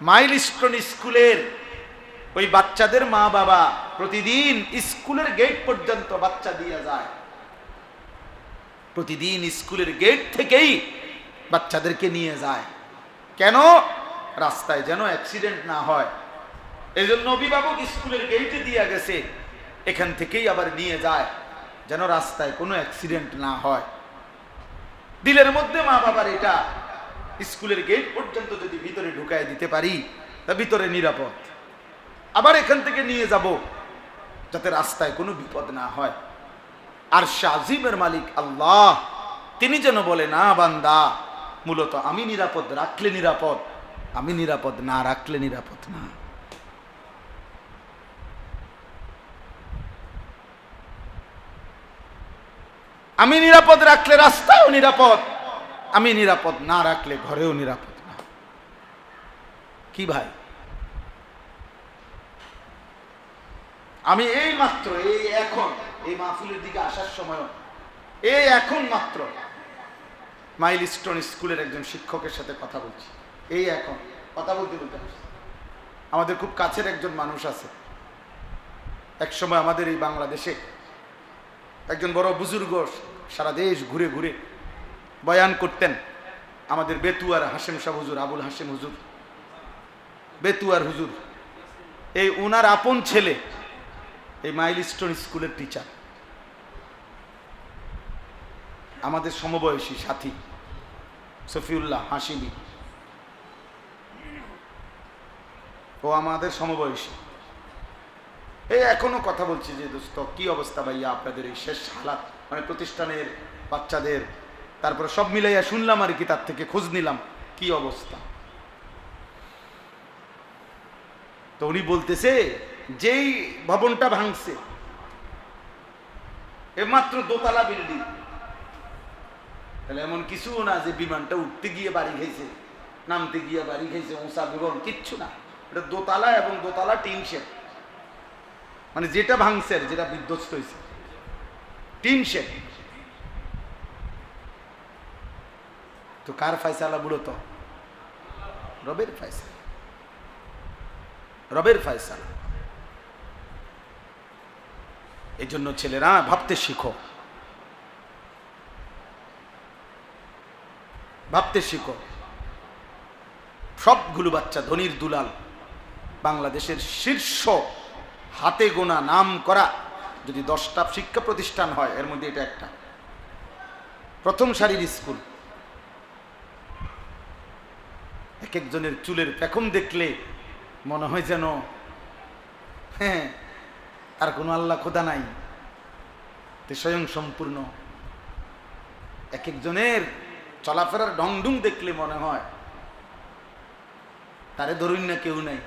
Milestone স্কুলের ওই বাচ্চাদের মা বাবা প্রতিদিন স্কুলের গেট পর্যন্ত বাচ্চা দিয়ে যায়। প্রতিদিন স্কুলের গেট থেকেই বাচ্চাদেরকে নিয়ে যায়। কেন? রাস্তায় যেন অ্যাক্সিডেন্ট না হয়। এই জন্য অভিভাবক স্কুলের গেটে দিয়ে গেছে। এখান থেকেই আবার নিয়ে যায়, যেন রাস্তায় কোনো অ্যাক্সিডেন্ট না হয়। দিলের মধ্যে মা বাবার এটা স্কুলের গেট পর্যন্ত যদি ভিতরে ঢুকায় দিতে পারি, তা ভিতরে নিরাপদ। আবার এখান থেকে নিয়ে যাব, যাতে রাস্তায় কোনো বিপদ না হয়। আর শাহিমের মালিক আল্লাহ, তিনি যেন বলে, না বান্দা, মূলত আমি নিরাপদ, রাখলে নিরাপদ, আমি নিরাপদ না, রাখলে নিরাপদ না। আমি নিরাপদ রাখলে রাস্তাও নিরাপদ আমি নিরাপদ না রাখলে ঘরেও নিরাপদ না। কি ভাই? আমি এই মাত্র, এই এখন, এই মাহফিলের দিকে আসার সময় এই এখন মাত্র মাইল স্টোন স্কুলের একজন শিক্ষকের সাথে কথা বলছি। এই এখন, কথা বলতে বলতে আমাদের খুব কাছের একজন মানুষ আছে। এক সময় আমাদের এই বাংলাদেশে একজন বড় বুজুর্গ সারা দেশ ঘুরে ঘুরে বয়ান করতেন আমাদের বেতুয়ার হাসেম শাহ হুজুর, আবুল হাসেম হুজুর। বেতুয়ার হুজুর। এই উনার আপন ছেলে, এই মাইলস্টোন স্কুলের টিচার আমাদের সমবয়সী সাথী, সফিউল্লাহ হাসিমি ও আমাদের সমবয়সী। এই এখনও কথা বলছি যে দোস্ত, কি অবস্থা ভাইয়া আপনাদের এই শেষ হালাত? মানে প্রতিষ্ঠানের বাচ্চাদের তারপরে সব মিলাইয়া শুনলাম আর কি, তার থেকে খোঁজ নিলাম, কি অবস্থা? তো উনি বলতেছে, যেই ভবনটা ভাঙছে মাত্র দোতলা বিল্ডিং। তাহলে এমন কিছু না যে বিমানটা উঠতে গিয়ে বাড়ি খেয়েছে নামতে গিয়ে বাড়ি খেয়েছে উঁচা বিবরণ কিচ্ছু না। এটা দোতলা এবং দোতলা টিন শেড। মানে যেটা ভাঙছে যেটা বিধ্বস্ত হয়েছে টিন শেড। তো কার ফায়সালা বুড়ো তো? রবের ফায়সালা রবের ফায়সালা এই জন্য ছেলেরা ভাবতে শিখো। ভাবতে শিখো। সবগুলো বাচ্চা ধনির দুলাল, বাংলাদেশের শীর্ষ হাতে গোনা নাম করা যদি দশটা শিক্ষা প্রতিষ্ঠান হয়, এর মধ্যে এটা একটা। প্রথম সারির স্কুল। এক একজনের চুলের পেখম দেখলে মনে হয় যেন হ্যাঁ আর কোনো আল্লাহ খোদা নাই। তে স্বয়ং সম্পূর্ণ। এক একজনের চলাফেরার ডংডুং দেখলে মনে হয় তারে ধরুন না কেউ নাই।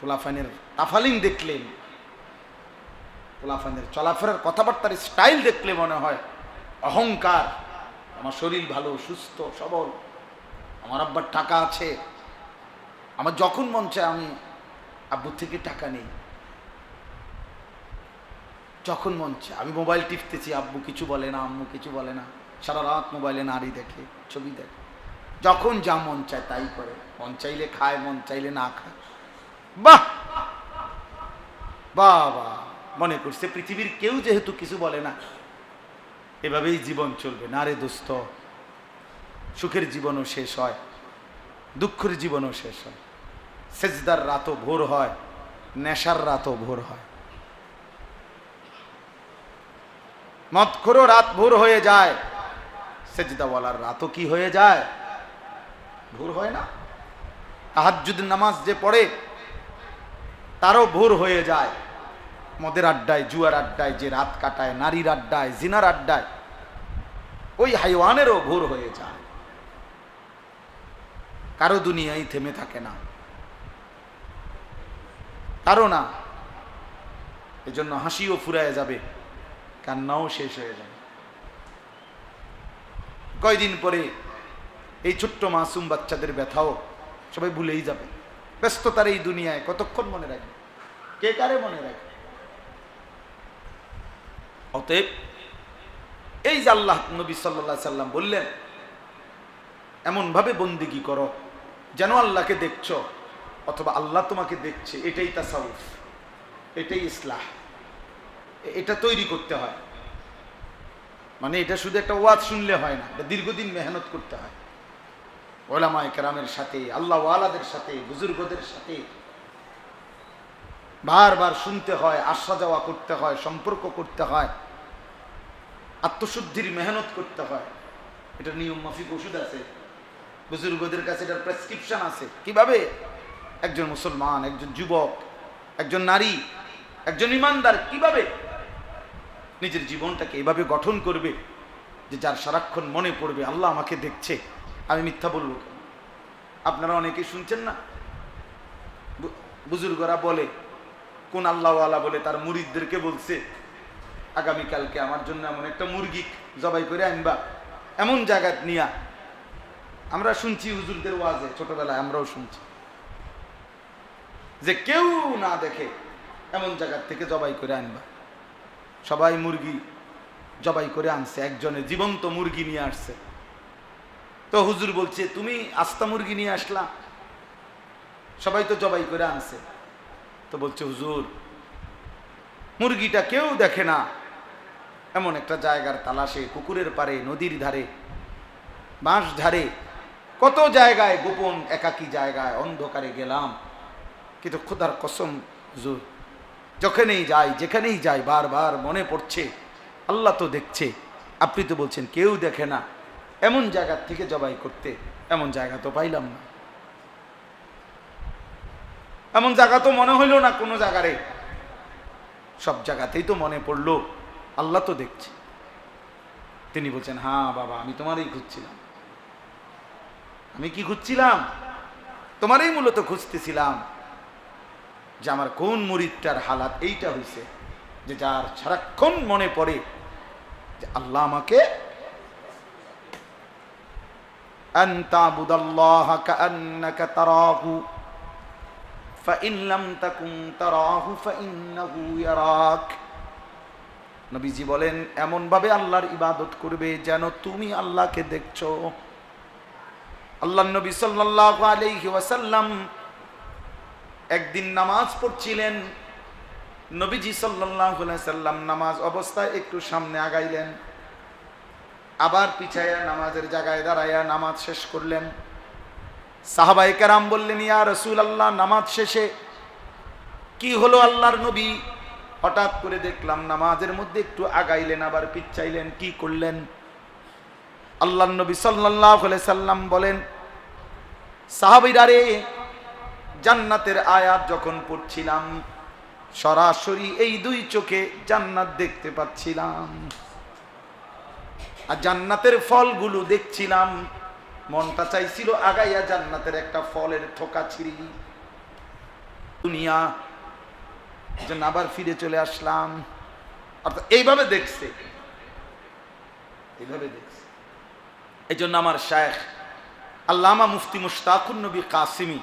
পোলাফানের তাফালিং দেখলেন পোলাফানের চলাফেরার কথাবার্তার স্টাইল দেখলে মনে হয় অহংকার। আমার শরীর ভালো, সুস্থ, সবল, আমার আব্বার টাকা আছে। আমার যখন মন চায় আমি আব্বুর থেকে টাকা নেই। যখন মন চায়, আমি মোবাইল টিপতেছি, আব্বু কিছু বলে না, আম্মু কিছু বলে না। সারা রাত মোবাইলে নারী দেখে, ছবি দেখে। যখন যা মন চায় তাই করে। মন চাইলে খায়, মন চাইলে না খায়। বাহ! বাবা মনে করছে পৃথিবীর কেউ যেহেতু কিছু বলে না এভাবেই জীবন চলবে। না রে দোস্ত, সুখের জীবনও শেষ হয়, দুঃখের জীবনও শেষ হয়। সেজদার রাতও ভোর হয়, নেশার রাতও ভোর হয়। মদখোরও রাত ভোর হয়ে যায়, সেজদাওয়ালার রাতও কি হয়ে যায়? ভোর হয় না। তাহাজ্জুদ নামাজ যে পড়ে, তারও ভোর হয়ে যায়। মদের আড্ডায়, জুয়ার আড্ডায়, যে রাত কাটায়, নারীর আড্ডায়, জিনার আড্ডায় ওই হাইওয়ানেরও ভোর হয়ে যায়। কারও দুনিয়ায় থেমে থাকে না। কারও না। এজন্য হাসিও ফুরায় যাবে, কান্নাও শেষ হয়ে যাবে। কয়দিন পরে এই ছোট্ট মাসুম বাচ্চাদের ব্যথাও সবাই ভুলেই যাবে। ব্যস্ততার এই দুনিয়ায় কতক্ষণ মনে রাখবে? কে কারে মনে রাখবে? অতএব এই যে আল্লাহ নবী সাল্লাহ সাল্লাম বললেন, এমনভাবে বন্দিগি করো যেন আল্লাহকে দেখছ অথবা আল্লাহ তোমাকে দেখছে। এটাই তাসাউফ, এটাই ইসলাহ। এটা তৈরি করতে হয়। মানে এটা শুধু একটা ওয়াজ শুনলে হয় না, এটা দীর্ঘদিন মেহনত করতে হয়। ওলামা একরামের সাথে, আল্লাহ ওয়ালাদের সাথে, বুজুর্গদের সাথে বারবার শুনতে হয় আসা যাওয়া করতে হয়, সম্পর্ক করতে হয়। আত্মশুদ্ধির মেহনত করতে হয়। এটা নিয়ম মাফিক ওষুধ আছে। বুজুর্গদের কাছে এটার প্রেসক্রিপশন আছে। কীভাবে? একজন মুসলমান, একজন যুবক, একজন নারী, একজন ইমানদার কীভাবে নিজের জীবনটাকে এভাবে গঠন করবে যে যার সারাক্ষণ মনে পড়বে, আল্লাহ আমাকে দেখছে, আমি মিথ্যা বলব কেন? আপনারা অনেকে শুনছেন না? বুজুর্গরা বলে, কোন আল্লাহওয়ালা বলে তার মুরিদদেরকে বলছে আগামীকালকে আমার জন্য এমন একটা মুরগি জবাই করে আনবা। এমন জায়গা নিয়া। আমরা শুনছি হুজুরদের ওয়াজে, ছোটবেলায় আমরাও শুনছি। যে কেউ না দেখে এমন জায়গার থেকে জবাই করে আনবা। সবাই মুরগি জবাই করে আনছে, একজনে জীবন্ত মুরগি নিয়ে আসছে। তো হুজুর বলছে, তুমি আস্তা মুরগি নিয়ে আসলা? সবাই তো জবাই করে আনছে। তো বলছে, হুজুর, মুরগিটা কেউ দেখে না। এমন একটা জায়গার তালাশে, পুকুরের পারে নদীর ধারে, বাঁশ ধারে, কত জায়গায় গোপন একাকী জায়গায় অন্ধকারে গেলাম। কিন্তু খোদার কসম, হুজুর, যখনই যাই, যেখানেই যাই, বারবার মনে পড়ছে, আল্লাহ তো দেখছে, আপনি তো বলছেন কেউ দেখে না। এমন জায়গার থেকে জবাই করতে, এমন জায়গা তো পাইলাম না। এমন জায়গা তো মনে হইল না কোনো জায়গারে। সব জায়গাতেই তো মনে পড়ল আল্লাহ তো দেখছে। তিনি বলছেন হ্যাঁ বাবা, আমি তোমারই খুঁজছিলাম। আমি কি খুঁজছিলাম? তোমারই মূলত খুঁজতেছিলাম যে আমার কোন মুরিদটার হালাত এইটা হয়েছে যে যার সারাক্ষণ মনে পড়ে যে আল্লাহ আমাকে أن নবীজি বলেন এমন ভাবে আল্লাহর ইবাদত করবে যেন তুমি আল্লাহকে দেখছ। আল্লাহ নবী সাল্লাল্লাহু আলাইহি ওয়াসাল্লাম একদিন নামাজ পড়ছিলেন। নবীজি সাল্লাল্লাহু সাল্লাম নামাজ অবস্থায় একটু সামনে আগাইলেন। আবার পিছাইয়া নামাজের জায়গায় দাঁড়াইয়া নামাজ শেষ করলেন। সাহাবাই কারাম বললেন, ইয়া রসুল আল্লাহ নামাজ শেষে কি হলো আল্লাহর নবী? হঠাৎ করে দেখলাম নামাজের মধ্যে একটু আগাইলেন, আবার পিছাইলেন কি করলেন? আল্লাহ নবী আলাইহি সাল্লাম বলেন, সাহাবীরা রে, জান্নাতের আয়াত যখন পড়ছিলাম, সরাসরি এই দুই চোখে জান্নাত দেখতে পাচ্ছিলাম। আর জান্নাতের ফলগুলো দেখছিলাম, মনটা চাইছিল আগাইয়া জান্নাতের একটা ফলের ঠোকা ছিঁড়ি। দুনিয়া যেন আবার ফিরে চলে আসলাম। অর্থাৎ এইভাবে দেখছে। এইভাবে দেখছে। এই জন্য আমার শায়েখ আল্লামা মুফতি মুশতাকুর নবী কাসিমি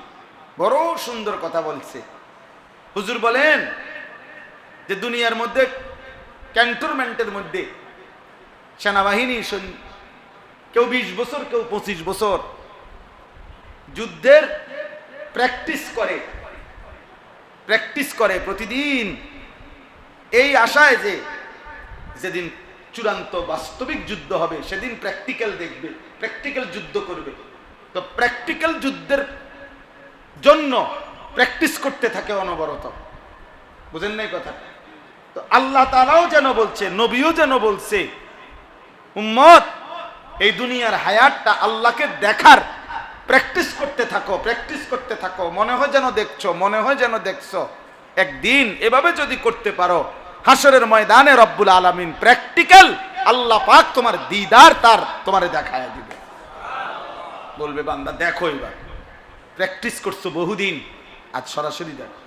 বড় সুন্দর কথা বলছে। হুজুর বলেন যে দুনিয়ার মধ্যে ক্যান্টনমেন্টের মধ্যে সেনাবাহিনী কেউ বিশ বছর, কেউ পঁচিশ বছর যুদ্ধের প্র্যাকটিস করে। প্র্যাকটিস করে প্রতিদিন। এই আশায় যে যেদিন চূড়ান্ত বাস্তবিক যুদ্ধ হবে, সেদিন প্র্যাকটিক্যাল দেখবে প্র্যাকটিক্যাল যুদ্ধ করবে। তো প্র্যাকটিক্যাল যুদ্ধের জন্য প্র্যাকটিস করতে থাকে অনবরত। বুঝেন নাই কথা? তো আল্লাহ তারাও যেন বলছে, নবীও যেন বলছে, উম্মত, এই দুনিয়ার হায়াতটা আল্লাহকে দেখার প্র্যাকটিস করতে থাকো, প্র্যাকটিস করতে থাকো। মনে হয় যেন দেখছ, মনে হয় যেন দেখছ। একদিন এভাবে যদি করতে পারো হাসরের ময়দানে রব্বুল আলমিন প্র্যাকটিক্যাল আল্লাহ পাক তোমার দিদার তার তোমারে দেখায় দিবে। বলবে বান্দা, দেখো এবার। প্র্যাকটিস করছ বহুদিন, আজ সরাসরি দেখো।